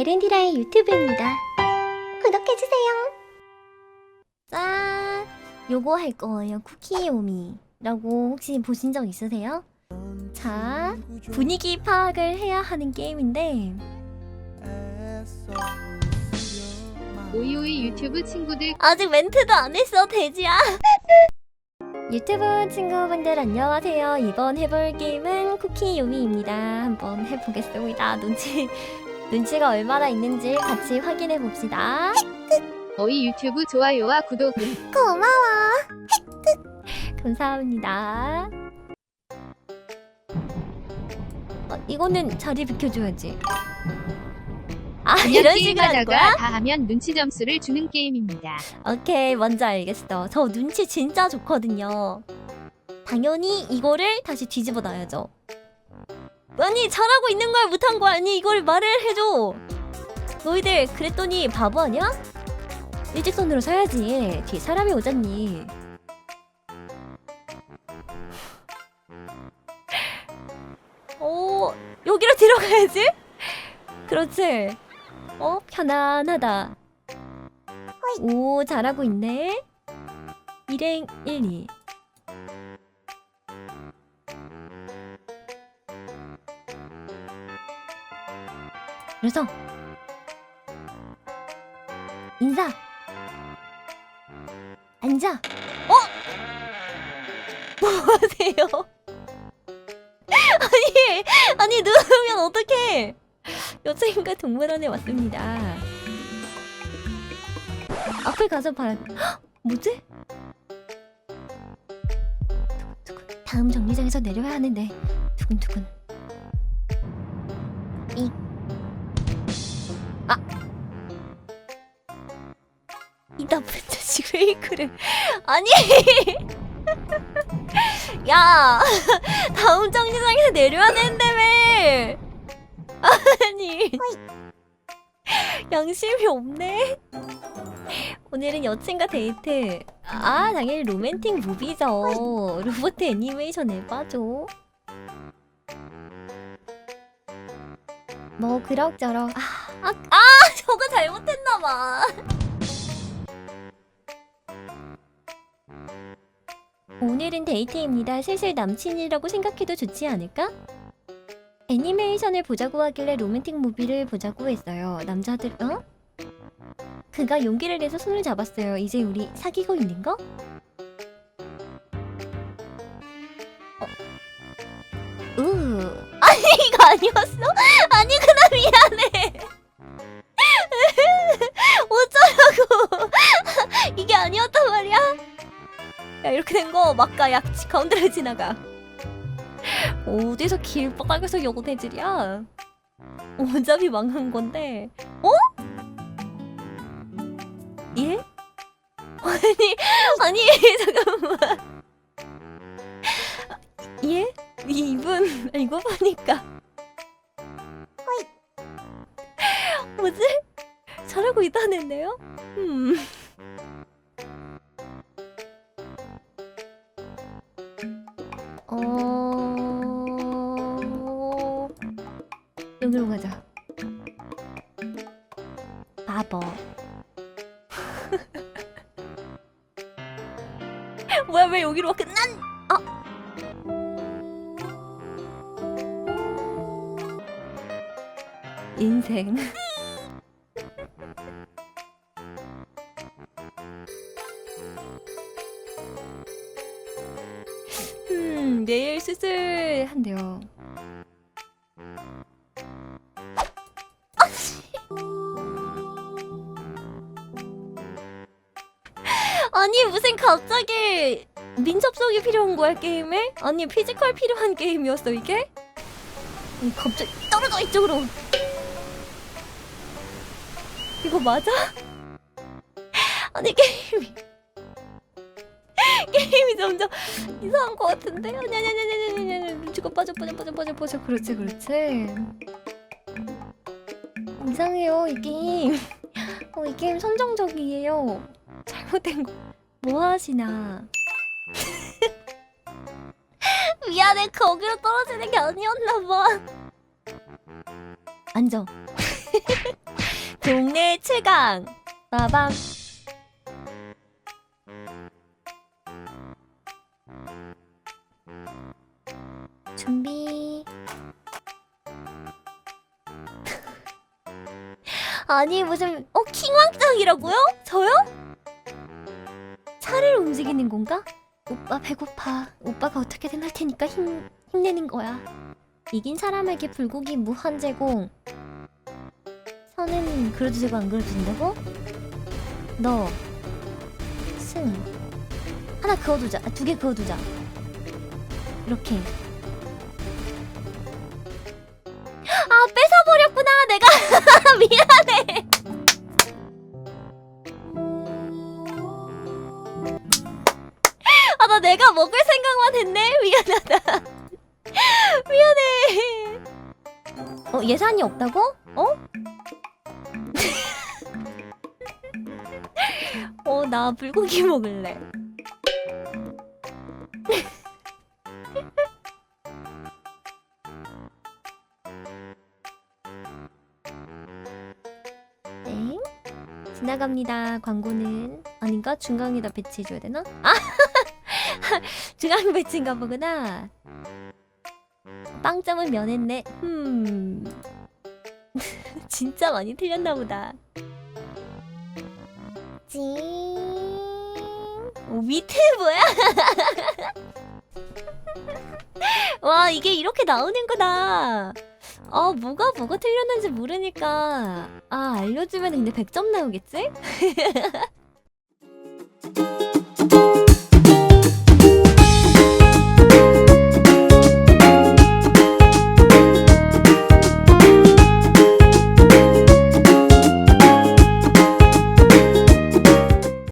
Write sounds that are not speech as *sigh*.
에렌디라의 유튜브입니다. 구독해주세요. 짠! 요거 할 거예요. 쿠키오미라고 혹시 보신 적 있으세요? 자, 분위기 파악을 해야 하는 게임인데 오이오이 유튜브 친구들 아직 멘트도 안 했어, 돼지야. 유튜브 친구분들 안녕하세요. 이번 해볼 게임은 쿠키 요미입니다. 한번 해보겠습니다. 눈치 눈치가 얼마나 있는지 같이 확인해 봅시다. 오이 유튜브 좋아요와 구독 고마워. 감사합니다. 어, 이거는 자리 비켜줘야지. 아 그냥 이런 식으로 하는 거야? 게임하다가 다 하면 눈치 점수를 주는 게임입니다. 오케이 먼저 알겠어. 저 눈치 진짜 좋거든요. 당연히 이거를 다시 뒤집어 놔야죠. 아니 잘하고 있는 걸 못한 거 아니 이걸 말을 해줘. 너희들 그랬더니 바보 아니야? 일직선으로 서야지. 뒤에 사람이 오잖니. 오 여기로 들어가야지. 그렇지. 어 편안하다. 오, 잘하고 있네. 일행 1, 2. 그래서 인사. 앉아. 어? *laughs* 뭐 하세요? *laughs* 아니, 아니 누우면 어떡해? 여자인가 동물원에 왔습니다. 앞을 가서 봐야 헉! *gasps* 뭐지? 다음 정류장에서 내려야 하는데 두근두근 나쁜 자식 왜 이그래 아니 *laughs* 야 *laughs* 다음 정류장에서 내려야 되는데며 아니 *laughs* 양심이 없네 오늘은 여친과 데이트. 아, 당연히 로맨틱 무비죠. 로봇 애니메이션 에바죠. 뭐 그럭저럭. 아, 아, 아 저거 잘못했나봐. 오늘은 데이트입니다. 슬슬 남친이라고 생각해도 좋지 않을까? 애니메이션을 보자고 하길래 로맨틱 무비를 보자고 했어요. 남자들, 어? 그가 용기를 내서 손을 잡았어요. 이제 우리 사귀고 있는 거? 어. 으. *laughs* 아니 이거 아니었어? 아니구나 된거 막가 약 가운데로 지나가. 어디서 길바닥에서 연애질이야? 어차피 망한 건데. 어? 예? 아니, 아니, *laughs* 잠깐만. 예? 이분, 이거 보니까. 뭐지? 잘하고 있다는데요? 음. 여기로 가자. 바보. *laughs* 뭐야 왜 여기로 와 끝난 아 인생 *laughs* 음 내일 수술 한대요 아니 무슨 갑자기 민첩성이 필요한 거야 게임에? 아니 피지컬 필요한 게임이었어 이게? 갑자기 떨어져 이쪽으로 이거 맞아? 아니 게임이 *laughs* 게임이 점점 이상한 것 같은데? 아니 아니 아니 아니 아니 아니 아니 눈치가 빠져 빠져 빠져 빠져 빠져 그렇지 그렇지 이상해요 이 게임 *laughs* 어, 이 게임 선정적이에요 잘못된 거 뭐 하시나? *laughs* 미안해 거기로 떨어지는 게 아니었나 봐. 앉아. *laughs* 동네 최강 빠밤 준비 *laughs* 아니 무슨 어 킹왕짱이라고요? 저요? 차를 움직이는 건가? 오빠 배고파 오빠가 어떻게든 할 테니까 힘, 힘내는 거야 이긴 사람에게 불고기 무한 제공 선은 그래도 되고 안 그래도 된다고? 너 승. 하나 그어두자. 아, 두 개 그어두자. 이렇게. 미안하다. 미안해. 어, 예산이 없다고? 어? 어, 나 불고기 먹을래. 네. 지나갑니다. 광고는 아닌가? 중앙에다 배치해줘야 되나? 아, *laughs* 중앙 배치인 가 보구나. 빵점은 면했네. 음, *laughs* 진짜 많이 틀렸나 보다. 찡. 오, 밑에 뭐야? *laughs* 와, 이게 이렇게 나오는구나. 아, 뭐가 뭐가 틀렸는지 모르니까. 아, 알려주면 근데 100점 나오겠지?